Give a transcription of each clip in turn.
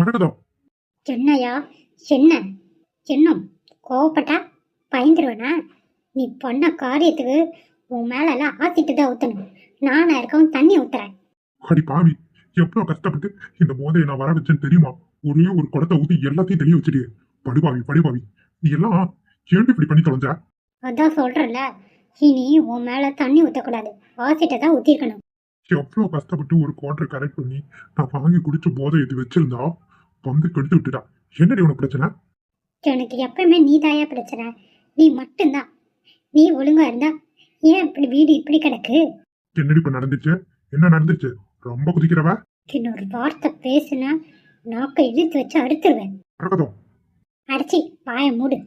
மரகதம் என்னையா என்ன என்னும் கோவப்பட்டா பயந்துருவேனா? நீ பண்ண காரியத்துக்கு உன் மேலெல்லாம் ஆசிட்டு தான் ஊற்றணும் நானா இருக்கவும் தண்ணி ஊத்துறேன். அடி பாவி எவ்வளவு கஷ்டப்பட்டு இந்த மோதையை நான் வர வச்சேன்னு தெரியுமா? ஒரே ஒரு குடத்தை ஊத்தி எல்லாத்தையும் தெளிய வச்சுட்டு படுபாவி படுபாவி. நீ எல்லாம் ஏன் இப்படி பண்ணி தொலைஞ்ச? அதான் சொல்றேன்ல. இனி உன் மேல தண்ணி ஊற்றக்கூடாது ஆசிட்டை தான் ஊற்றிருக்கணும் எவ்வளவு கஷ்டப்பட்டு ஒரு குவார்டர் கரெக்ட் பண்ணி நான் வாங்கி குடிச்ச போதை இது வச்சிருந்தா? வந்து கெடுத்து விட்டுட்டா. என்னடி உனக்கு பிரச்சனை? எனக்கு எப்பயுமே நீ தாயா பிரச்சனை. நீ மட்டும்தான். நீ ஒழுங்கா இருந்தா ஏன் இப்படி வீடு இப்படி கிடக்கு? என்னடி இப்ப நடந்துச்சு? என்ன நடந்துச்சு? ரொம்ப குதிக்கிறவ? இன்னொரு வார்த்தை பேசுனா நாக்கை இழுத்து வச்சு அறுத்துருவேன். மரகதம் அடைச்சி வாயை மூடு.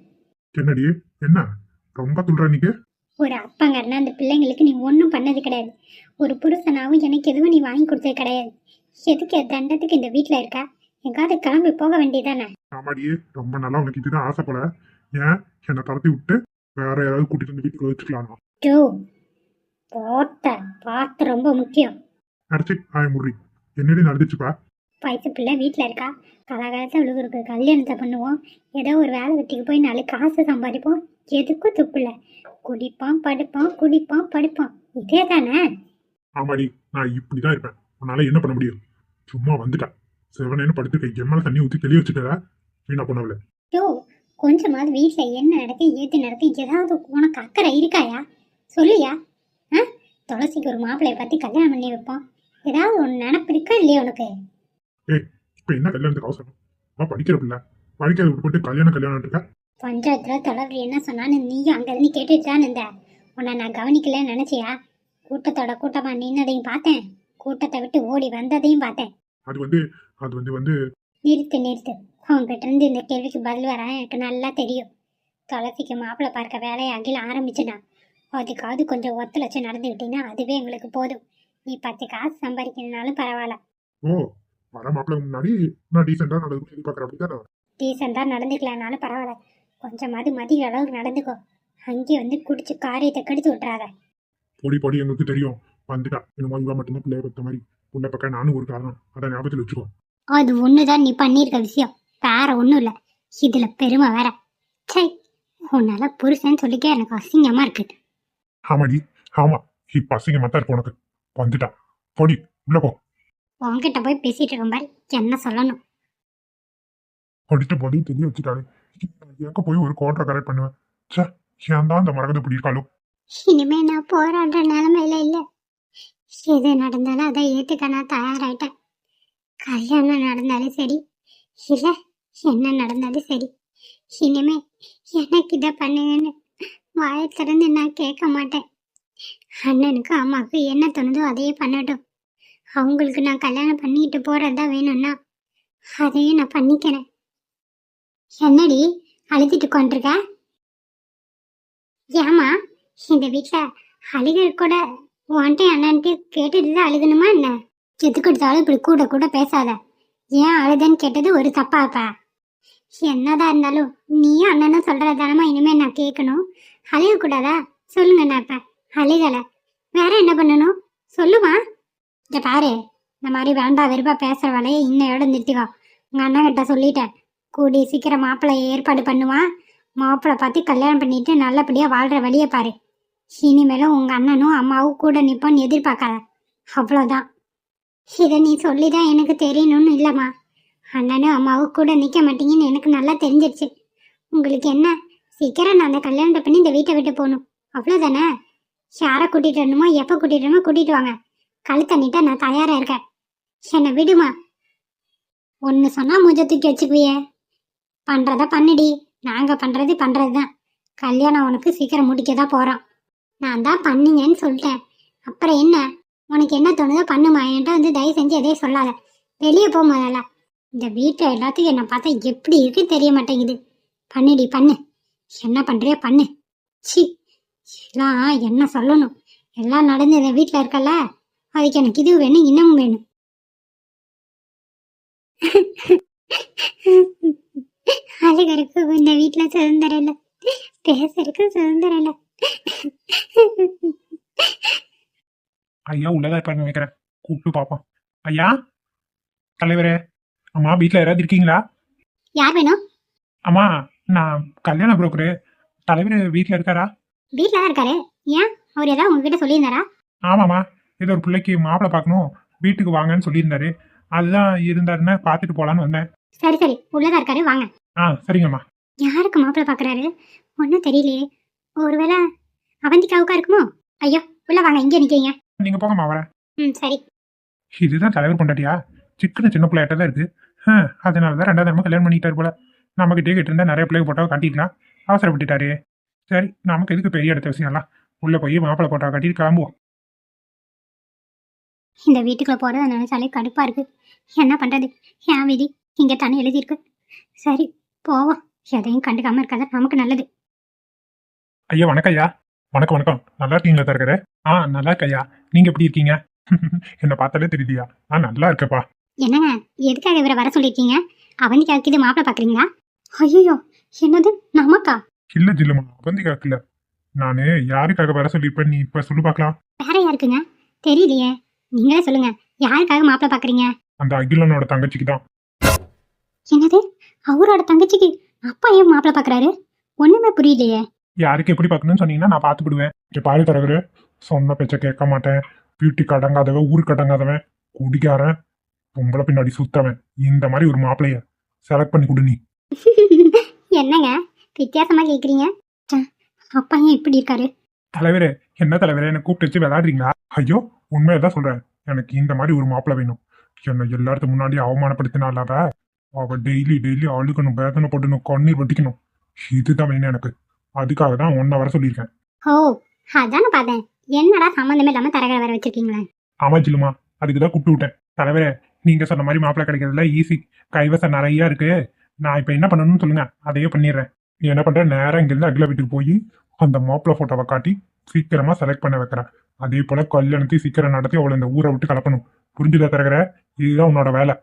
என்னடி? என்ன? ரொம்ப துள்ற நீங்க? ஒரு அப்பங்காரனா அந்த பிள்ளைங்களுக்கு நீ ஒன்றும் பண்ணது கிடையாது. ஒரு புருஷனாவும் எனக்கு எதுவும் நீ வாங்கி கொடுத்தது கிடையாது. எதுக்கு தண்டத்துக்கு இந்த வீட்டில் இருக்கா? எங்காவது கிளம்பி போக வேண்டியதானே? ஆமாடியே ரொம்ப நல்லா உனக்கு இதுதான் ஆசை போல. ஏன்? என்னை தளர்த்தி விட்டு வேற யாராவது கூட்டிட்டு வந்து வீட்டுக்கு வச்சுக்கலாம்? ஜோ பார்த்த பார்த்து ரொம்ப முக்கியம். அடிச்சு ஆய முறி என்னடி நடந்துச்சுப்பா வயசு பிள்ளை வீட்டில் இருக்கா? காலகாலத்தில் அவளுக்கு கல்யாணத்தை பண்ணுவோம். ஏதோ ஒரு வேலை வெட்டிக்கு போய் நாலு காசு சம்பாதிப்போம். எதுக்கும் துப்பில்ல. குடிப்பான் படுப்பான் குடிப்பான் படுப்பான். இதே தானே ஆமாடி நான் இப்படிதான் இருப்பேன். உன்னால என்ன பண்ண முடியும்? சும்மா வந்துட்டேன். செவனேன்னு படுத்துக்க என் மேல தண்ணி ஊத்தி தெளிய வச்சுட்ட வீணா போனவள. யோ கொஞ்சமாவது வீட்டில் என்ன நடக்கு ஏது நடக்கு ஏதாவது உனக்கு அக்கறை இருக்காயா? சொல்லுயா? ஆ? துளசிக்கு ஒரு மாப்பிள்ளைய பற்றி கல்யாணம் பண்ணி வைப்போம். ஏதாவது ஒன்று நினப்பு இருக்கா இல்லையா உனக்கு? இப்ப என்ன கல்யாணத்துக்கு அவசரம்? அவ படிக்கிற பிள்ளை. படிக்கிறத விட்டுப்பட்டு கல்யாணம் கல்யாணம் இருக்க பஞ்சாயத்தில் தலைவர் என்ன சொன்னான்னு நீயும் அங்கேருந்து கேட்டுட்டு தான் இருந்த? உன்னை நான் கவனிக்கலன்னு நினச்சியா? கூட்டத்தோட கூட்டமாக நின்னதையும் பார்த்தேன். கூட்டத்தை விட்டு ஓடி வந்ததையும் பார்த்தேன். அது வந்து அது வந்து வந்து நிறுத்து நிறுத்து. உங்ககிட்ட இருந்து இந்த கேள்விக்கு பதில் வர எனக்கு நல்லா தெரியும். துளசிக்கு மாப்பிள்ளை பார்க்க வேலையை அகில ஆரம்பிச்சுனா அதுக்காவது கொஞ்சம் ஒத்துழைச்சு நடந்துக்கிட்டீங்கன்னா அதுவே எங்களுக்கு போதும். நீ பத்து காசு சம்பாதிக்கணுனாலும் பரவாயில்ல. ஓ வர மாப்பிள்ளை முன்னாடி நான் டீசெண்டா நடந்து எதிர்பார்க்கறேன் டீசெண்டாக நடந்துக்கலனாலும் பரவாயில்ல. கொஞ்சமாவது மதிய அளவுக்கு நடந்துக்கோ. அங்கேயே வந்து குடிச்சு காரியத்தை கெடுத்து விட்றாத பொடி பொடி எங்களுக்கு தெரியும். வந்துட்டா. என்னமோ இவ மட்டும்தான் பிள்ளைய பத்த மாதிரி. புள்ள பக்கம் நானும் ஒரு காரணம். அதை ஞாபகத்தில் வச்சுக்கோ. அது ஒன்று தான் நீ பண்ணியிருக்க விஷயம். வேற ஒன்றும் இல்லை. இதில் பெருமை வேற. சை உன்னால புருஷன் சொல்லிக்க எனக்கு அசிங்கமாக இருக்கு. ஆமாடி ஆமா. இப்ப அசிங்கமா தான் இருக்கு உனக்கு. வந்துட்டா. பொடி உள்ள போ. உன்கிட்ட போய் பேசிட்டு இருக்கும் பாரு. என்ன சொல்லணும்? படிச்சு பொடி தெரிய வச்சுட்டாரு எங்க போய் ஒரு குவார்டர் கரெக்ட் பண்ணுவேன்? சே ஏன் தான் இந்த மரகத இருக்காளோ? இனிமே நான் போராடுற நிலைமையில இல்ல. எது நடந்தாலும் அதை ஏத்துக்க நான் தயாராயிட்டேன். கல்யாணம் நடந்தாலும் சரி இல்ல என்ன நடந்தாலும் சரி இனிமே எனக்கு இதை பண்ணுங்கன்னு வாயை திறந்து நான் கேட்க மாட்டேன். அண்ணனுக்கு அம்மாவுக்கு என்ன தோணுதோ அதையே பண்ணட்டும். அவங்களுக்கு நான் கல்யாணம் பண்ணிட்டு போறதா வேணும்னா அதையும் நான் பண்ணிக்கிறேன். என்னடி அழுத்திட்டு கொண்டிருக்க ஏமா இந்த வீட்டில் அழுகிற கூட உன்ட்டு அண்ணன்ட்டு கேட்டுட்டு தான் அழுகணுமா என்ன? எதுக்கு எடுத்தாலும் இப்படி கூட கூட பேசாத. ஏன் அழுதன்னு கேட்டது ஒரு தப்பாப்பா என்னதான் இருந்தாலும் நீயும் அண்ணனும் சொல்றதானமா இனிமே நான் கேட்கணும். அழுக கூடாதா? சொல்லுங்க நான் இப்ப அழுகல வேற என்ன பண்ணணும்? சொல்லுமா? இத பாரு. இந்த மாதிரி வேண்டாம் வெறுப்பா பேசுற வேலையை இன்னையோட நிறுத்திக்கோ உங்க அண்ணன் கிட்ட சொல்லிட்டேன். கூடி சீக்கிரம் மாப்பிள்ளைய ஏற்பாடு பண்ணுவான் மாப்பிள்ளை பார்த்து கல்யாணம் பண்ணிட்டு நல்லபடியா வாழ்ற வழியை பாரு. இனிமேலும் உங்க அண்ணனும் அம்மாவும் கூட நிற்போன்னு எதிர்பார்க்காத. அவ்வளோதான் இதை நீ சொல்லி தான் எனக்கு தெரியணும்னு இல்லைம்மா. அண்ணனும் அம்மாவும் கூட நிற்க மாட்டீங்கன்னு எனக்கு நல்லா தெரிஞ்சிருச்சு. உங்களுக்கு என்ன? சீக்கிரம் நான் அந்த கல்யாணத்தை பண்ணி இந்த வீட்டை விட்டு போகணும். அவ்வளோதானே யாரை கூட்டிட்டு வரணுமோ எப்போ கூட்டிட்டு வரணுமோ கூட்டிட்டு வாங்க. கழுத்தை நீட்டா நான் தயாராக இருக்கேன். என்னை விடுமா? ஒன்று சொன்னால் மூஞ்ச தூக்கி வச்சுக்குவியே. பண்ணுறத பண்ணுடி. நாங்கள் பண்ணுறது பண்ணுறது தான் கல்யாணம் உனக்கு சீக்கிரம் முடிக்க தான் போகிறோம் நான் தான் பண்ணீங்கன்னு சொல்லிட்டேன். அப்புறம் என்ன? உனக்கு என்ன தோணுதோ பண்ணுமா என்கிட்ட வந்து தயவு செஞ்சு எதையும் சொல்லாத. வெளியே போ முதல்ல. இந்த வீட்டில் எல்லாத்துக்கும் என்னை பார்த்தா எப்படி இருக்கு தெரிய மாட்டேங்குது. பண்ணுடி பண்ணு. என்ன பண்றியோ பண்ணு. சி எல்லாம் என்ன சொல்லணும்? எல்லாம் நடந்து இந்த வீட்டில் இருக்கல அதுக்கு எனக்கு இது வேணும் இன்னமும் வேணும். அழுகருக்கு இந்த வீட்டில் சுதந்திரம் இல்லை. பேசுறதுக்கு சுதந்திரம் இல்லை. ஐயா உள்ளதா இப்ப நினைக்கிறேன். கூப்பிட்டு பாப்போம் ஐயா தலைவரே அம்மா வீட்டில் யாராவது இருக்கீங்களா? யார் வேணும்? அம்மா நான் கல்யாண புரோக்கரு. தலைவர் வீட்டில் இருக்காரா? வீட்டில் தான் இருக்காரு. ஏன்? அவர் ஏதாவது உங்ககிட்ட சொல்லியிருந்தாரா? ஆமாம்மா ஏதோ ஒரு பிள்ளைக்கு மாப்பிள்ளை பார்க்கணும். வீட்டுக்கு வாங்கன்னு சொல்லியிருந்தாரு. அதுதான் இருந்தாருன்னா பார்த்துட்டு போகலான்னு வந்தேன். சரி சரி. உள்ளதா இருக்காரு வாங்க. ஆ சரிங்கம்மா. யாருக்கு மாப்பிள்ளை பார்க்கறாரு? ஒன்றும் தெரியலையே. ஒருவேளை அவந்திக்காவுக்கா இருக்குமோ? ஐயோ உள்ள வாங்க இங்கே நிற்கிறீங்க நீங்கள் போங்கம்மா வரேன். ம் சரி. இதுதான் தலைவர் பொண்டாட்டியா? சிக்கன சின்ன பிள்ளையாட்ட தான் இருக்கு. அதனால தான் ரெண்டாவது தடவை கல்யாணம் பண்ணிட்டாரு போல. நம்மகிட்டே கிட்ட இருந்தா நிறைய பிள்ளைங்க போட்டோ காட்டிக்கலாம் அவசரப்பட்டுட்டாரு. சரி நமக்கு எதுக்கு பெரிய இடத்த விஷயம்லாம் உள்ள போய் மாப்பிள்ளை போட்டோ காட்டிட்டு கிளம்புவோம். இந்த வீட்டுக்குள்ள போறத நினைச்சாலே கடுப்பா இருக்கு. என்ன பண்றது? என் விதி இங்க தானே எழுதியிருக்கு. சரி போவோம். எதையும் கண்டுக்காம இருக்காத நமக்கு நல்லது. ஐயா வணக்கம் ஐயா. வணக்கம் வணக்கம். நல்லா இருக்கீங்களா தரகர? ஆ நல்லா இருக்கய்யா நீங்க எப்படி இருக்கீங்க? என்ன பார்த்தாலே தெரியுதியா? ஆ நல்லா இருக்கப்பா. என்னங்க எதுக்காக இவரை வர சொல்லியிருக்கீங்க? அவந்திக்காவுக்கு இது மாப்பிள்ளை பாக்குறீங்களா ஐயோ என்னது நமக்கா? இல்ல ஜில்லுமா அவந்திக்காக்கு இல்ல. நானு யாருக்காக வர சொல்லியிருப்பேன் நீ இப்ப சொல்லு பார்க்கலாம். வேற யாருக்குங்க? தெரியலையே. நீங்களே சொல்லுங்க யாருக்காக மாப்பிள்ளை பாக்குறீங்க அந்த அகிலனோட தங்கச்சிக்கு தான். என்னது அவரோட தங்கச்சிக்கு அப்பா ஏன் மாப்பிள்ளை பாக்குறாரு ஒண்ணுமே புரியலையே. யாருக்கு எப்படி பார்க்கணும்னு சொன்னீங்கன்னா நான் பார்த்து விடுவேன். பாரு தரகரு. சொன்ன பேச்ச கேட்க மாட்டேன். வீட்டுக்கு அடங்காதவன் ஊருக்கு அடங்காதவன். குடிக்காரன் பொம்பளை பின்னாடி சுத்தவன். இந்த மாதிரி ஒரு மாப்பிளைய செலக்ட் பண்ணி கொடு நீ. என்னங்க? வித்தியாசமா கேக்குறீங்க? அப்பா ஏன் இப்படி இருக்காரு? தலைவரே என்ன தலைவரே? என்ன கூப்பிட்டு வச்சு விளையாடுறீங்களா? ஐயோ உண்மையதான் சொல்றேன். எனக்கு இந்த மாதிரி ஒரு மாப்பிள்ளை வேணும். என்னை எல்லாத்துக்கு முன்னாடி அவமானப்படுத்தினால அவ டெய்லி டெய்லி அழுகணும் வேதனை போடணும் கண்ணீர் வட்டிக்கணும் இதுதான் வேணும் எனக்கு. அதுக்காக தான் ஒன்ன வர சொல்லியிருக்கேன். ஓ அதானே பார்த்தேன். என்னடா சம்மந்தமே இல்லாம தரகரை வேற வச்சிருக்கீங்களே? ஆமா ஜில்லுமா அதுக்கு தான் கூப்பிட்டு விட்டேன். தலைவரே நீங்க சொன்ன மாதிரி மாப்பிள்ளை கிடைக்கிறதுல ஈஸி கைவசம் நிறைய இருக்கு. நான் இப்ப என்ன பண்ணணும்னு சொல்லுங்க அதையே பண்ணிடுறேன். நீ என்ன பண்ற? நேரம் இங்கிருந்து அகில வீட்டுக்கு போய் அந்த மாப்பிள்ளை போட்டோவை காட்டி சீக்கிரமா செலக்ட் பண்ண வைக்கிறேன். அதே போல கல்யாணத்தையும் சீக்கிரம் நடத்தி அவளை இந்த ஊரை விட்டு கலப்பணும் புரிஞ்சுதா தலைவரே இதுதான் உன்னோட வேலை.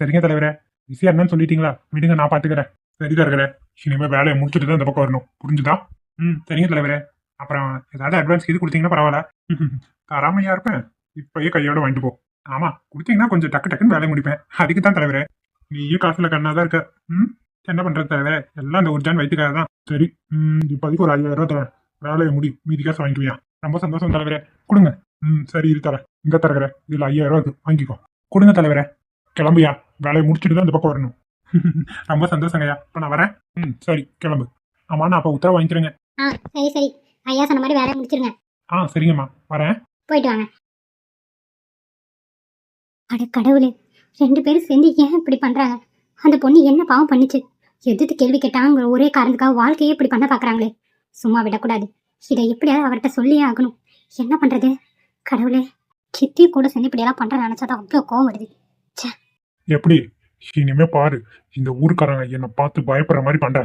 சரிங்க தலைவரே விஷயம் என்னன்னு சொல்லிட்டீங்களா? விடுங்க நான் பாத்துக்கிறேன். சரி தலைவரே இனிமே வேலையை முடிச்சுட்டு தான் இந்த பக்கம் வரணும். புரிஞ்சுதா? ம் சரிங்க தலைவரே. அப்புறம் ஏதாவது அட்வான்ஸ் இது கொடுத்தீங்கன்னா பரவாயில்ல. தராமையா இருப்பேன். இப்பயே கையோட வாங்கிட்டு போ. ஆமா கொடுத்தீங்கன்னா கொஞ்சம் டக்கு டக்குன்னு வேலையை முடிப்பேன். அதுக்கு தான் தலைவரே. நீயும் காசுல கண்ணாதான் இருக்க. ம்? என்ன பண்றது தலைவரே? எல்லாம் இந்த ஒரு ஜான் வயிற்றுக்காக தான். சரி ம் இப்போதைக்கு ஒரு ஐயாயிரம் ரூபா தரேன். வேலையை முடி. மீதி காசு வாங்கிக்குவியா ரொம்ப சந்தோஷம் தலைவரே. கொடுங்க. ம் சரி இரு தரேன். இந்த தரகரே இதுல ஐயாயிரம் ரூபா இருக்கு வாங்கிக்கோ. கொடுங்க தலைவரே. கிளம்புயா வேலையை முடிச்சுட்டு தான் இந்த பக்கம் வரணும். ரொம்ப சந்தோஷங்கய்யா. இப்போ நான் வரேன். ம் சரி கிளம்பு. ஆமா நான் அப்போ உத்தரவு வாங்கிக்கிறேங்க. ஆ சரி சரி. ஐயா சொன்ன மாதிரி வேலையை முடிச்சிருங்க. ஆ சரிங்கம்மா. வரேன். போயிட்டு வாங்க. அட கடவுளே ரெண்டு பேரும் சேர்ந்து ஏன் இப்படி பண்றாங்க? அந்த பொண்ணு என்ன பாவம் பண்ணுச்சு? எதிர்த்து கேள்வி கேட்டாங்கிற ஒரே காரணத்துக்காக வாழ்க்கையே இப்படி பண்ண பாக்குறாங்களே. சும்மா விடக்கூடாது. இதை எப்படியாவது அவர்கிட்ட சொல்லியே ஆகணும். என்ன பண்றது? கடவுளே சித்தி கூட சேர்ந்து இப்படி எல்லாம் பண்ற நினைச்சாதான் அவ்வளோ கோவம் வருது. எப்படி? இனிமே பாரு. இந்த ஊருக்காரங்க என்னை பார்த்து பயப்படுற மாதிரி பண்ற.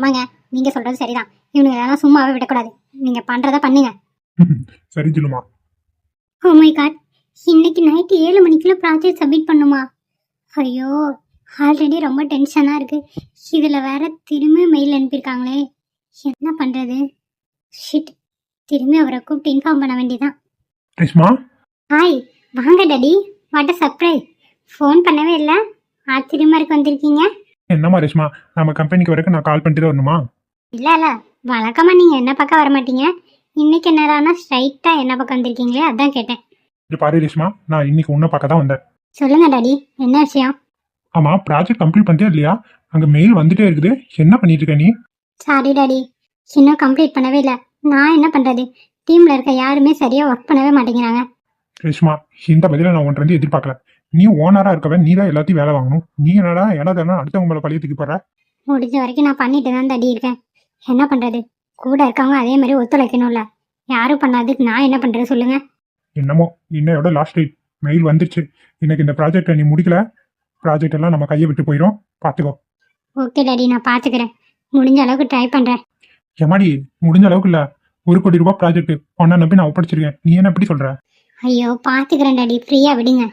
ஆமாங்க. நீங்க சொல்றது சரிதான். இவனுங்க இதெல்லாம் சும்மாவே விடக்கூடாது. நீங்க பண்றத பண்ணுங்க. சரி ஜில்லுமா ஓ மை காட் இன்னைக்கு நைட்டு ஏழு மணிக்குள்ள ப்ராஜெக்ட் சப்மிட் பண்ணுமா? ஐயோ ஆல்ரெடி ரொம்ப டென்ஷனாக இருக்கு. இதில் வேற திரும்பி மெயில் அனுப்பியிருக்காங்களே. என்ன பண்ணுறது ஷிட் திரும்பி அவரை கூப்பிட்டு இன்ஃபார்ம் பண்ண வேண்டியதான் ரேஷ்மா? ஹாய் வாங்க daddy what a surprise phone பண்ணவே இல்லை. ஆச்சரியமா இருக்கு வந்திருக்கீங்க? என்னம்மா ரேஷ்மா? நம்ம கம்பெனிக்கு வரைக்கும் நான் கால் பண்ணிட்டு வரணுமா? இல்லை இல்லை. வழக்கமாக நீங்கள் என்ன பக்கம் வர மாட்டீங்க இன்னைக்கு என்னடானா ஸ்ட்ரைட்டாக என்ன பக்கம் வந்திருக்கீங்களே அதான் கேட்டேன். இது பாரு ரேஷ்மா. நான் இன்னைக்கு உன்னை பார்க்க தான் வந்தேன். சொல்லுங்க டாடி. என்ன விஷயம்? ஆமா ப்ராஜெக்ட் கம்ப்ளீட் பண்ணிட்டே இல்லையா? அங்க மெயில் வந்துட்டே இருக்குது. என்ன பண்ணிட்டு இருக்க நீ? Sorry daddy. இன்னும் கம்ப்ளீட் பண்ணவே இல்லை. நான் என்ன பண்ணுறது டீமில் இருக்க யாருமே சரியாக ஒர்க் பண்ணவே மாட்டேங்கிறாங்க. ரேஷ்மா இந்த பதில நான் இருந்து எதிர்பார்க்கல. நீ ஓனரா இருக்கவன் நீ தான் எல்லாத்தையும் வேலை வாங்கணும். நீ என்னடா ஏன்னா அடுத்தவங்க மேல பழைய தூக்கி போற முடிஞ்ச வரைக்கும் நான் பண்ணிட்டு தான் டாடி இருக்கேன். என்ன பண்ணுறது கூட இருக்கவங்க அதே மாதிரி ஒத்துழைக்கணும்ல. யாரும் பண்ணாதுக்கு நான் என்ன பண்ணுறது சொல்லுங்கள் என்னமோ இன்னையோட லாஸ்ட் டேட் மெயில் வந்துருச்சு. இன்னைக்கு இந்த ப்ராஜெக்டை நீ முடிக்கல? ப்ராஜெக்ட் எல்லாம் நம்ம கையை விட்டு போயிடும் பாத்துக்கோ. ஓகே டாடி நான் பார்த்துக்கிறேன் முடிஞ்ச அளவுக்கு ட்ரை பண்ணுறேன் எமாடி முடிஞ்ச அளவுக்கு இல்ல. ஒரு கோடி ரூபாய் ப்ராஜெக்ட் ஒன்னா நம்பி நான் ஒப்படைச்சிருக்கேன். நீ என்ன எப்படி சொல்ற? ஐயோ பார்த்துக்கிறேன் டாடி ஃப்ரீயாக விடுங்க.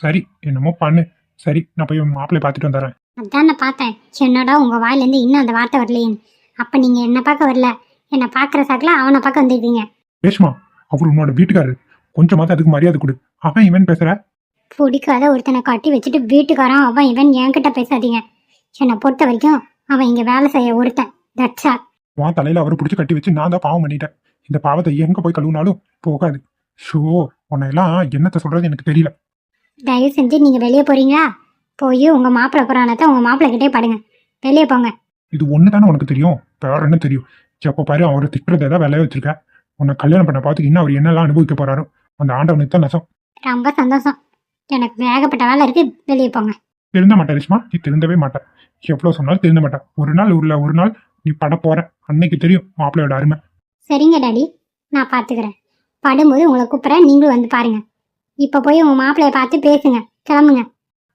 சரி. என்னமோ பண்ணு. சரி நான் போய் மாப்பிள்ளை பார்த்துட்டு வந்துடுறேன். அதான் நான் பார்த்தேன். என்னடா உங்கள் வாயிலேருந்து இன்னும் அந்த வார்த்தை வரலையேன்னு. அப்போ நீங்கள் என்னை பார்க்க வரல? என்னை பார்க்குற சாக்கில் அவனை பார்க்க வந்திருக்கீங்க. ரேஷ்மா அவர் உன்னோட வீட்டுக்காரரு. கொஞ்சமாவது அதுக்கு மரியாதை கொடு. அவன் இவன் பேசுற? பிடிக்காத ஒருத்தனை கட்டி வச்சுட்டு வீட்டுக்காரன் அவன் இவன் என்கிட்ட பேசாதீங்க. என்னை பொறுத்த வரைக்கும் அவன் இங்க வேலை செய்ய ஒருத்தன். ஆல் உன் தலையில அவரை பிடிச்சி கட்டி வச்சு நான் தான் பாவம் பண்ணிட்டேன். இந்த பாவத்தை எங்க போய் கழுவினாலும் போகாது. ஷோ உன்னை எல்லாம் என்னத்த சொல்றது எனக்கு தெரியல. தயவு செஞ்சு நீங்க வெளியே போறீங்களா? போய் உங்க மாப்பிள்ளை புராணத்தை உங்க மாப்பிள்ளை கிட்டே பாடுங்க. வெளியே போங்க. இது ஒன்று தானே உனக்கு தெரியும்? வேற என்ன தெரியும் எப்போ பாரு அவரை திட்டுறதை தான் வேலையை வச்சிருக்க? உன்னை கல்யாணம் பண்ண பார்த்து இன்னும் அவர் என்னெல்லாம் அனுபவிக்க போறாரோ? அந்த ஆண்டவனுக்கு தான் நசம். ரொம்ப சந்தோஷம். எனக்கு ஏகப்பட்ட வேலை இருக்கு. வெளியே போங்க. திருந்த மாட்டேன் ரிஷ்மா. நீ திருந்தவே மாட்டேன். எவ்வளோ சொன்னாலும் திருந்த மாட்டேன். ஒரு நாள் உள்ள ஒரு நாள் நீ பட போற. அன்னைக்கு தெரியும் மாப்பிள்ளையோட அருமை. சரிங்க டாடி. நான் பார்த்துக்கிறேன். படும்போது உங்களை கூப்பிட்றேன். நீங்களும் வந்து பாருங்க. இப்போ போய் உங்க மாப்பிள்ளைய பார்த்து பேசுங்க. கிளம்புங்க.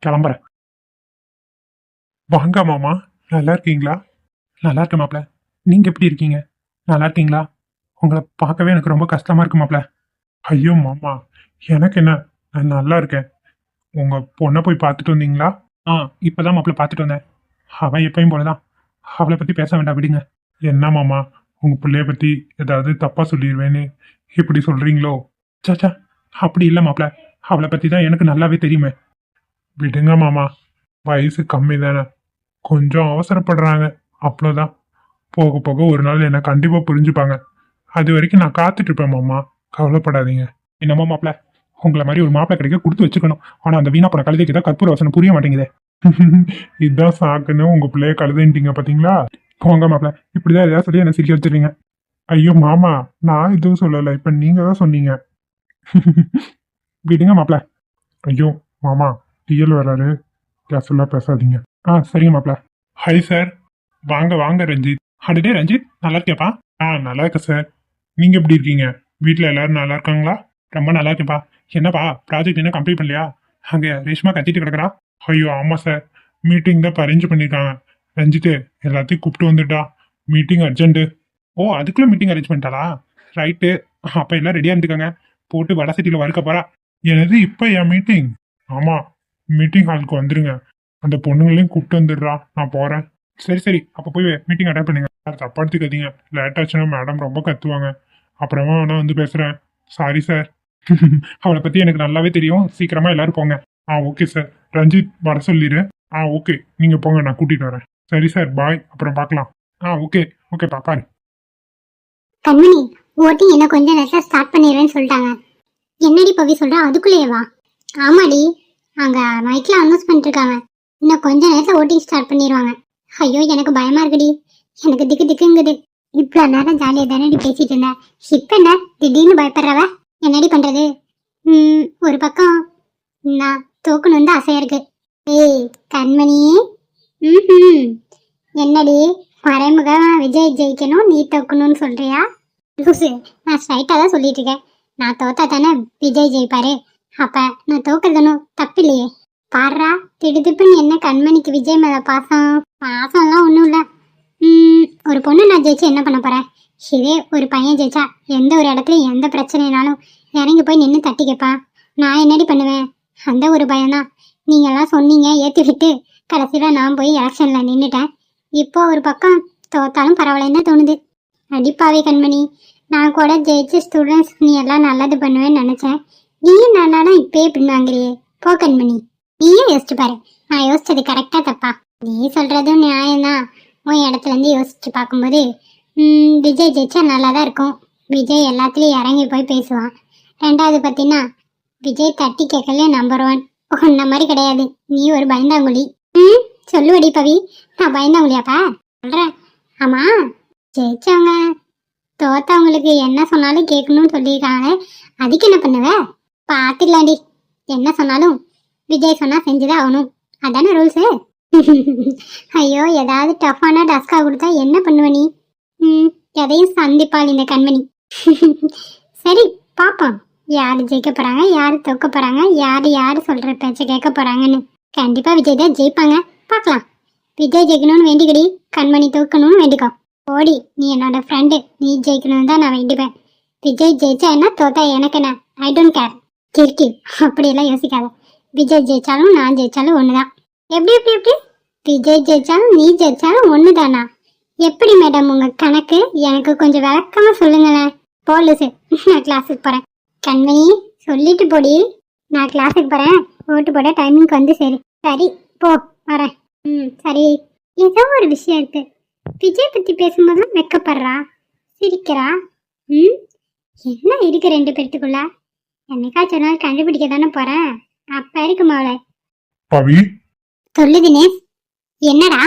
கிளம்புறேன். வாங்க மாமா. நல்லா இருக்கீங்களா? நல்லா இருக்கு மாப்ள நீங்கள் எப்படி இருக்கீங்க? நல்லா இருக்கீங்களா? உங்களை பார்க்கவே எனக்கு ரொம்ப கஷ்டமாக இருக்கு மாப்ள ஐயோ மாமா. எனக்கு என்ன? நான் நல்லா இருக்கேன். உங்கள் பொண்ணை போய் பார்த்துட்டு வந்தீங்களா? ஆ இப்போ தான் மாப்பிள பார்த்துட்டு வந்தேன். அவன் எப்பயும் போலதான். அவளை பற்றி பேச வேண்டாம் விடுங்க. என்ன மாமா? உங்கள் பிள்ளைய பற்றி ஏதாவது தப்பாக சொல்லிடுவேன்னு இப்படி சொல்கிறீங்களோ சாச்சா அப்படி இல்லை மாப்பிள. அவளை பற்றி தான் எனக்கு நல்லாவே தெரியுமே. விடுங்க மாமா. வயசு கம்மி தானே. கொஞ்சம் அவசரப்படுறாங்க. அவ்வளோதான் போக போக ஒரு நாள் என்னை கண்டிப்பாக புரிஞ்சுப்பாங்க. அது வரைக்கும் நான் காத்துட்டு இருப்பேன் மாமா. கவலைப்படாதீங்க. என்னமோ மாப்பிள உங்களை மாதிரி ஒரு மாப்பிளை கிடைக்க கொடுத்து வச்சுக்கணும். ஆனால் அந்த வீணா போன கழுதைக்கு தான் கற்பூர வசனம் புரிய மாட்டேங்குதே. இதுதான் சாக்குன்னு உங்க பிள்ளைய கழுதுன்ட்டீங்க பாத்தீங்களா? போங்க மாப்பிள இப்படிதான் ஏதாவது சொல்லி என்ன சிரிக்க வச்சிருங்க ஐயோ மாமா நான் எதுவும் சொல்லலை. இப்ப நீங்க தான் சொன்னீங்க. விடுங்க மாப்பிள. ஐயோ மாமா டிஎல் வராரு. கேஷுவலாக பேசாதீங்க. ஆ சரிங்க மாப்பிள்ள ஹாய் சார் வாங்க வாங்க ரஞ்சித். அடடே ரஞ்சித் நல்லா இருக்கியாப்பா ஆ நல்லா இருக்கேன் சார். நீங்கள் எப்படி இருக்கீங்க? வீட்டில் எல்லாரும் நல்லா இருக்காங்களா ரொம்ப நல்லா இருக்கேன்ப்பா என்னப்பா ப்ராஜெக்ட் என்ன கம்ப்ளீட் பண்ணலையா? அங்கே ரேஷ்மா கத்திட்டு கிடக்குறா. ஐயோ ஆமாம் சார். மீட்டிங் தான் இப்போ அரேஞ்ச் பண்ணியிருக்காங்க ரஞ்சித்து எல்லாத்தையும் கூப்பிட்டு வந்துட்டா. மீட்டிங் அர்ஜென்ட்டு ஓ அதுக்குள்ளே மீட்டிங் அரேஞ்ச் பண்ணிட்டாளா? ரைட்டு அப்போ எல்லாம் ரெடியாக இருந்துக்கோங்க. போட்டு வட சிட்டியில் வறுக்க போகிறா எனது இப்போ என் மீட்டிங் ஆமாம் மீட்டிங் ஹாலுக்கு வந்துருங்க. அந்த பொண்ணுங்களையும் கூப்பிட்டு வந்துடுறா. நான் போகிறேன் சரி சரி. அப்போ போய் மீட்டிங் அட்டன் பண்ணுங்க. சார் தப்பா எடுத்துக்காதீங்க. லேட் ஆச்சுன்னா மேடம் ரொம்ப கத்துவாங்க. அப்புறமா நான் வந்து பேசுகிறேன் சாரி சார் அவளை பற்றி எனக்கு நல்லாவே தெரியும். சீக்கிரமாக எல்லாரும் போங்க. ஆ ஓகே சார் ரஞ்சித் வர சொல்லிடு ஆ ஓகே நீங்கள் போங்க நான் கூட்டிகிட்டு வரேன். சரி சார் பாய் அப்புறம் பார்க்கலாம். ஆ ஓகே ஓகே பாப்பாரு கண்மணி ஓட்டி என்ன கொஞ்ச நேரத்தில் ஸ்டார்ட் பண்ணிடுறேன்னு சொல்லிட்டாங்க. என்னடி பவி சொல்ற? அதுக்குள்ளேயே வா. ஆமாடி. அங்கே மைக்கில் அனௌன்ஸ் பண்ணிட்டு இருக்காங்க. இன்னும் கொஞ்ச நேரத்தில் ஓட்டிங் ஸ்டார்ட் பண்ணிடுவாங்க. ஐயோ எனக்கு பயமா இருக்குடி. எனக்கு திக்கு திக்குங்குது. இவ்வளவு நேரம் ஜாலியா தானே பேசிட்டு இருந்தேன் இப்ப என்ன? திடீர்னு பயப்படுறவ? என்னடி பண்றது? ம் ஒரு பக்கம் நான் தோக்கணும் தான் ஆசையாக இருக்கு. ஏய் கண்மணி. ம் என்னடி? மறைமுகமா விஜய் ஜெயிக்கணும் நீ தோக்கணும்னு சொல்றியா? லூசு நான் ஸ்ட்ரைட்டாக தான் சொல்லிட்டு இருக்கேன். நான் தோத்தா தானே விஜய் ஜெயிப்பாரு. அப்ப நான் தோக்கிறதுனும் தப்பில்லையே. பாடுறா? திடுதிப்புன்னு என்ன கண்மணிக்கு விஜய் மேல பாசம்? பாசம்லாம் ஒன்றும் இல்லை. ஒரு பொண்ணு நான் ஜெயிச்சு என்ன பண்ண போறேன்? இதே ஒரு பையன் ஜெயிச்சா எந்த ஒரு இடத்துல எந்த பிரச்சனைனாலும் இறங்கி போய் நின்று தட்டி கேட்பான். நான் என்னடி பண்ணுவேன்? அந்த ஒரு பயம்தான். நீங்கெல்லாம் சொன்னீங்க ஏற்றி விட்டு கடைசியில் நான் போய் எலெக்ஷனில் நின்றுட்டேன் இப்போ ஒரு பக்கம் தோத்தாலும் பரவாயில்லன்னு தோணுது? அடிப்பாவே கண்மணி நான் கூட ஜெயிச்சு ஸ்டூடெண்ட்ஸ் நீ எல்லாம் நல்லது பண்ணுவேன்னு நினச்சேன். நீயும் நல்லாடா இப்பயே பின்வாங்குறியே. போ கண்மணி. நீயும் யோசிச்சு பாரு. நான் யோசிச்சது கரெக்டா தப்பா. நீ சொல்றதும் நியாயம்தான். உன் இடத்துல இருந்து யோசிச்சு பார்க்கும்போது ம், விஜய் ஜெயிச்சா நல்லா தான் இருக்கும். விஜய் எல்லாத்துலயும் இறங்கி போய் பேசுவான். ரெண்டாவது பார்த்தீங்கன்னா விஜய் தட்டி கேட்கல நம்பர் ஒன் உன்ன மாதிரி கிடையாது. நீ ஒரு பயந்தாங்குழி. ம் சொல்லுவடி பவி. நான் பயந்தாங்குழியாப்பா? சொல்றேன். ஆமா. ஜெயிச்சவங்க தோத்தவங்களுக்கு என்ன சொன்னாலும் கேட்கணும்னு சொல்லியிருக்காங்க. அதுக்கு என்ன பண்ணுவ? பார்த்துக்கலாண்டி என்ன சொன்னாலும் விஜய் சொன்னா செஞ்சுதான் ஆகணும். அதானே ரூல்ஸு ஐயோ ஏதாவது டஃப்பான டஸ்கா கொடுத்தா என்ன பண்ணுவ நீ? ம் எதையும் சந்திப்பாள் இந்த கண்மணி. சரி பாப்போம். யார் ஜெயிக்க போறாங்க யார் தோக்க போறாங்க யார் யார் சொல்ற பேச்ச கேட்க போறாங்கன்னு. கண்டிப்பா விஜய் தான் ஜெயிப்பாங்க. பார்க்கலாம் விஜய் ஜெயிக்கணும்னு வேண்டிக்கடி. கண்மணி தூக்கணும்னு வேண்டிக்கோ. ஓடி நீ என்னோட ஃப்ரெண்டு நீ ஜெயிக்கணும்னு தான் நான் வேண்டிப்பேன். விஜய் ஜெயிச்சா என்ன தோத்தா எனக்கு என்ன? ஐ டோன்ட் கேர் கிரிக்கி அப்படியெல்லாம் யோசிக்காத. விஜய் ஜெயிச்சாலும் நான் ஜெயிச்சாலும் ஒண்ணுதான். எப்படி எப்படி எப்படி? விஜய் ஜெயிச்சாலும் நீ ஜெயிச்சாலும் ஒண்ணுதானா? எப்படி மேடம் உங்க கணக்கு? எனக்கு கொஞ்சம் விளக்கமா சொல்லுங்களேன். போலீஸு நான் கிளாஸுக்கு போறேன். கண்மணி சொல்லிட்டு போடி. நான் கிளாஸுக்கு போறேன். ஓட்டு போட டைமிங்க்கு வந்து சரி. சரி போ வரேன். ம் சரி. ஏதோ ஒரு விஷயம் இருக்கு. விஜய் பத்தி பேசும்போதும் வெக்கப்படுறா? சிரிக்கிறா? ம்? என்ன இருக்கு ரெண்டு பேர்த்துக்குள்ள? என்னைக்காச்சும் நாள் கண்டுபிடிக்க தானே போறேன். அப்ப இருக்கு மவளை. பவி. சொல்லு தினேஷ். என்னடா?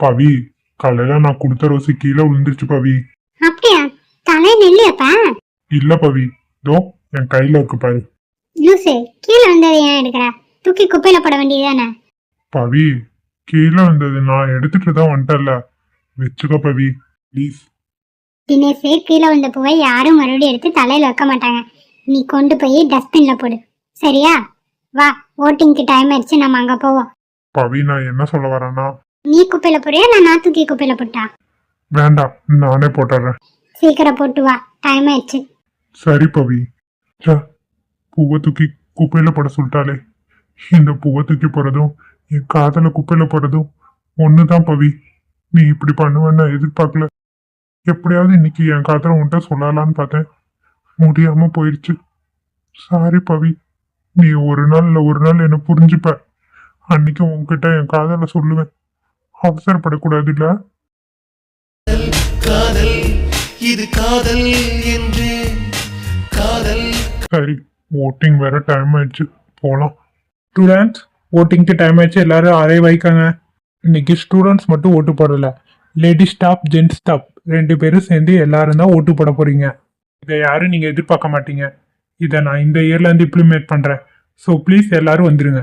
பவி காலையில நான் கொடுத்த ரோசி கீழே விழுந்துருச்சு பவி. அப்படியா? தலை நெல்லியப்பா? இல்ல பவி. தோ என் கையில இருக்கு பாரு. லூசு கீழே வந்ததை ஏன் எடுக்கிற? தூக்கி குப்பையில போட வேண்டியதுதானே? பவி கீழே வந்தது நான் எடுத்துட்டு தான் வந்துட்டேன்ல. வச்சுக்கோ பவி ப்ளீஸ் தினேஷ் கீழே வந்த பூவை யாரும் மறுபடியும் எடுத்து தலையில வைக்க மாட்டாங்க. நீ கொண்டு போய் டஸ்ட்பின்ல போடு. சரியா? வா ஓட்டிங்க்கு டைம் ஆயிடுச்சு நம்ம அங்க போவோம். பவி நான் என்ன சொல்ல வரேன்னா நீ குப்பையில போறியா நான் நான் தூக்கி குப்பையில போட்டா? வேண்டாம் நானே போட்டுறேன். சீக்கிரம் போட்டு வா டைம் ஆயிடுச்சு. சரி பவி. ச்சே, பூவை தூக்கி குப்பையில போட சொல்லிட்டாலே இந்த பூவை தூக்கி போறதும் என் காதல குப்பையில போறதும் ஒண்ணுதான் பவி. நீ இப்படி பண்ணுவேன்னு எதிர்பார்க்கல. எப்படியாவது இன்னைக்கு என் காதல உன்கிட்ட சொல்லலான்னு பார்த்தேன். முடியாம போயிடுச்சு சாரி பவி. நீ ஒரு நாள் இல்ல ஒரு நாள் என்ன புரிஞ்சுப்ப. அன்னைக்கு உன்கிட்ட என் காதல சொல்லுவேன். அவசரப்படக்கூடாது இல்ல காதல் இது காதல் என்று காதல். சரி ஓட்டிங் வேற டைம் ஆயிடுச்சு. போலாம். ஸ்டூடெண்ட்ஸ் ஓட்டிங்க்கு டைம் ஆயிடுச்சு. எல்லாரும் அரை வைக்காங்க இன்னைக்கு ஸ்டூடெண்ட்ஸ் மட்டும் ஓட்டு போடல. லேடிஸ் ஸ்டாப் ஜென்ஸ் ஸ்டாப் ரெண்டு பேரும் சேர்ந்து எல்லாரும் தான் ஓட்டு போட போறீங்க. இதை யாரும் நீங்க எதிர்பார்க்க மாட்டீங்க. இதை நான் இந்த இயர்ல இருந்து இம்ப்ளிமெண்ட் பண்றேன். ஸோ ப்ளீஸ் எல்லாரும் வந்துருங்க.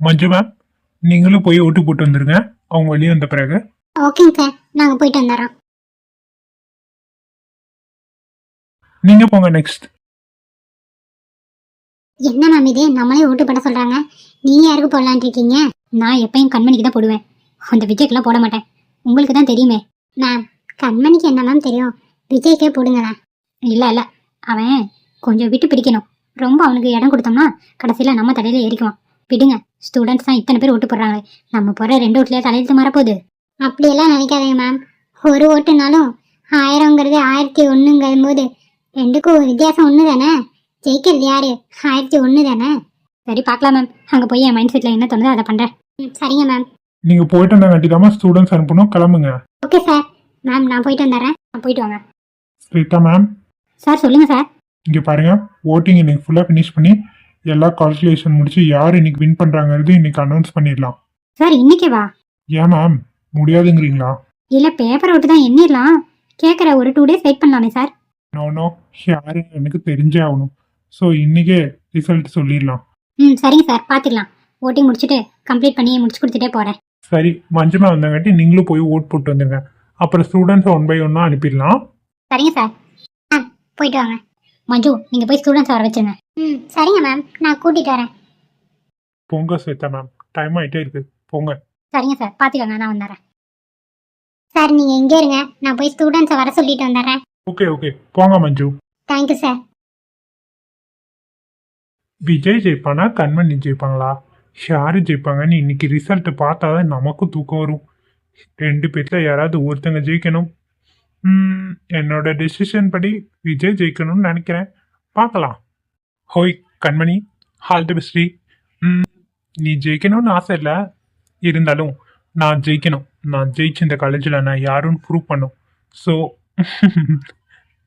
மஞ்சு மேம் நீங்களும் போய் ஓட்டு போட்டு வந்துருங்க. அவங்க வெளியே வந்த பிறகு. ஓகேங்க சார் நாங்க போயிட்டு வந்துடுறோம் நீங்க போங்க நெக்ஸ்ட் என்ன மேம் இது? நம்மளே ஓட்டு போட சொல்றாங்க. நீங்க யாருக்கு போடலான் இருக்கீங்க? நான் எப்பயும் கண்மணிக்கு தான் போடுவேன். அந்த விஜய்க்கெல்லாம் போட மாட்டேன். உங்களுக்கு தான் தெரியுமே. மேம் கண்மணிக்கு என்ன மேம் தெரியும்? விஜய்க்கே போடுங்களேன் இல்லை இல்லை. அவன் கொஞ்சம் விட்டு பிடிக்கணும். ரொம்ப அவனுக்கு இடம் கொடுத்தோம்னா கடைசியில் நம்ம தலையில ஏறிக்குவான். விடுங்க ஸ்டூடெண்ட்ஸ் தான் இத்தனை பேர் ஓட்டு போடுறாங்க நம்ம போகிற ரெண்டு ஓட்டுலேயே தலையெழுத்து மாறப்போகுது அப்படியெல்லாம் நினைக்காதீங்க மேம் ஒரு ஓட்டுனாலும் ஆயிரங்கிறது ஆயிரத்தி ஒன்றுங்கும் போது ரெண்டுக்கும் வித்தியாசம் ஒன்று தானே ஜெயிக்கிறது யாரு? ஆயிரத்தி ஒன்று தானே சரி பார்க்கலாம் மேம் அங்கே போய் என் மைண்ட் செட்டில் என்ன தோணுதோ அதை பண்ணுறேன் சரிங்க மேம் நீங்க போயிட்டு வந்தாங்க தாம ஸ்டூடெண்ட்ஸ் அனுப்பணும். கிளம்புங்க. ஓகே சார் மேம் நான் போயிட்டு வந்துடுறேன். நான் போயிட்டு வாங்க. ஸ்ரீதா மேம் சார் சொல்லுங்கள் சார். இங்க பாருங்க ஓட்டிங் இன்னைக்கு ஃபுல்லா ஃபினிஷ் பண்ணி எல்லா கால்குலேஷன் முடிச்சு யார் இன்னைக்கு வின் பண்றாங்கிறது இன்னைக்கு அனௌன்ஸ் பண்ணிடலாம். சார் இன்னைக்கே வா. ஏன் மேம் முடியாதுங்கிறீங்களா? இல்லை பேப்பர் ஓட்டு தான் எண்ணிடலாம். கேட்குற ஒரு டூ டேஸ் வெயிட் பண்ணலாமே சார். நோ நோ யாரு எனக்கு தெரிஞ்சே ஆகணும். ஸோ இன்னைக்கே ரிசல்ட் சொல்லிடலாம். ம் சரிங்க சார். பார்த்துக்கலாம் ஓட்டிங் முடிச்சுட்டு கம்ப்ளீட் பண்ணி முடிச்சு கொடுத்துட்டே போகிறேன் சரி மஞ்சமா வந்தங்காட்டி நீங்களும் போய் ஓட் போட்டு வந்துருங்க. அப்புறம் ஸ்டூடெண்ட்ஸ் ஒன் பை ஒன்னா அனுப்பிடலாம். சரிங்க சார். போயிட்டு வாங்க. மஞ்சு நீங்கள் போய் ஸ்டூடெண்ட்ஸ் வர வச்சுருங்க. ம் சரிங்க மேம் நான் கூட்டிகிட்டு வரேன். போங்க ஸ்வேதா மேம் டைம் ஆயிட்டே இருக்கு. போங்க. சரிங்க சார் பார்த்துக்கோங்க நான் வந்துடுறேன் சார் நீங்கள் எங்கே இருங்க. நான் போய் ஸ்டூடெண்ட்ஸை வர சொல்லிட்டு வந்துடுறேன். ஓகே ஓகே போங்க Manju. Thank you sir Vijay ஜெயிப்பானா Kanmani ஜெயிப்பாங்களா? யாரு ஜெயிப்பாங்கன்னு இன்னைக்கு ரிசல்ட் பார்த்தாதான் நமக்கும் தூக்கம் வரும். ரெண்டு பேர்ல யாராவது ஒருத்தங்க ஜெயிக்கணும். என்னோட டெசிஷன் படி விஜய் ஜெயிக்கணும்னு நினைக்கிறேன். பார்க்கலாம். ஹோய் கண்மணி. ஆல் தி பெஸ்ட் நீ ஜெயிக்கணும்னு ஆசை இல்லை. இருந்தாலும் நான் ஜெயிக்கணும். நான் ஜெயிச்சு இந்த காலேஜில் நான் யாருன்னு ப்ரூவ் பண்ணும். ஸோ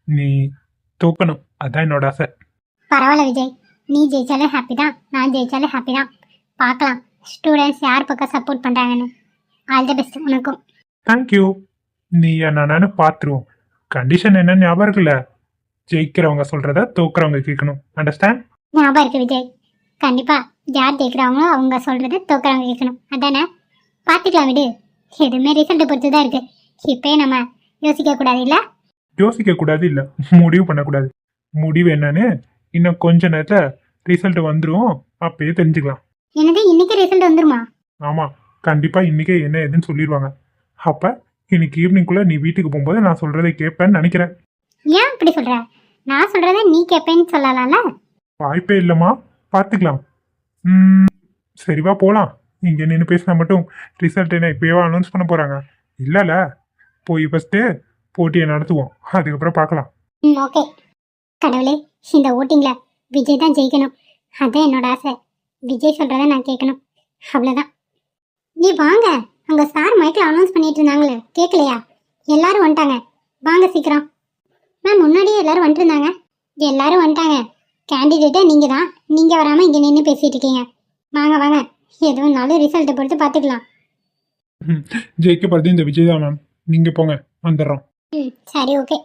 நீ தோக்கணும். அதான் என்னோட ஆசை. பரவாயில்ல விஜய். நீ ஜெயிச்சாலே ஹாப்பி தான். நான் ஜெயிச்சாலே ஹாப்பி தான். பார்க்கலாம். ஸ்டூடெண்ட்ஸ் யார் பக்கம் சப்போர்ட் பண்ணுறாங்கன்னு ஆல் தி பெஸ்ட் உனக்கும். தேங்க்யூ நீ என்னன்னு பார்த்துருவோம். கண்டிஷன் என்ன ஞாபகம் இருக்குல்ல ஜெயிக்கிறவங்க சொல்றத தோக்குறவங்க கேட்கணும். அண்டர்ஸ்டாண்ட் ஞாபகம் இருக்கு விஜய். கண்டிப்பாக யார் ஜெயிக்கிறாங்களோ அவங்க சொல்கிறது தோக்குறவங்க கேட்கணும். அதானே? பார்த்துக்கலாம் விடு. எதுவுமே ரிசல்ட்டை பொறுத்து தான் இருக்கு. இப்பயே நம்ம யோசிக்க கூடாது இல்லை? யோசிக்க கூடாது இல்ல. முடிவு பண்ணக்கூடாது. முடிவு என்னன்னு இன்னும் கொஞ்ச நேரத்துல ரிசல்ட் வந்துரும். அப்பயே தெரிஞ்சுக்கலாம். என்னது இன்னைக்கு ரிசல்ட் வந்துருமா? ஆமா. கண்டிப்பா இன்னைக்கே என்ன ஏதுன்னு சொல்லிடுவாங்க அப்ப இன்னைக்கு ஈவினிங்குள்ள நீ வீட்டுக்கு போகும்போது நான் சொல்றதை கேட்பேன்னு நினைக்கிறேன். ஏன் இப்படி சொல்ற? நான் சொல்றத நீ கேட்பேன்னு சொல்லலாம்ல? வாய்ப்பே இல்லைம்மா. பார்த்துக்கலாம். ம், சரி வா போகலாம் இங்கே நின்று பேசினா மட்டும் ரிசல்ட் என்ன இப்போயே அனௌன்ஸ் பண்ண போகிறாங்க இல்லைல்ல போய் ஃபஸ்ட்டு போட்டியை நடத்துவோம். அதுக்கப்புறம் பார்க்கலாம். ம் ஓகே கடவுளே இந்த ஓட்டிங்ல விஜய் தான் ஜெயிக்கணும். அதான் என்னோட ஆசை. விஜய் சொல்றத நான் கேட்கணும். அவ்வளோதான் நீ வாங்க. அங்க சார் மைக்கில் அனௌன்ஸ் பண்ணிட்டு இருந்தாங்களே கேட்கலையா எல்லாரும் வந்துட்டாங்க. வாங்க சீக்கிரம். மேம் முன்னாடியே எல்லாரும் வந்துட்டு இருந்தாங்க எல்லாரும் வந்துட்டாங்க. கேண்டிடேட்டே நீங்க தான் நீங்க வராம இங்க நின்று பேசிட்டு இருக்கீங்க வாங்க. வாங்க எதுவும்னாலும் ரிசல்ட்டை பொறுத்து பார்த்துக்கலாம் ஜெயிக்க போகிறது இந்த விஜய் தான் மேம் நீங்கள் போங்க. வந்துடுறோம். ம் சரி ஓகே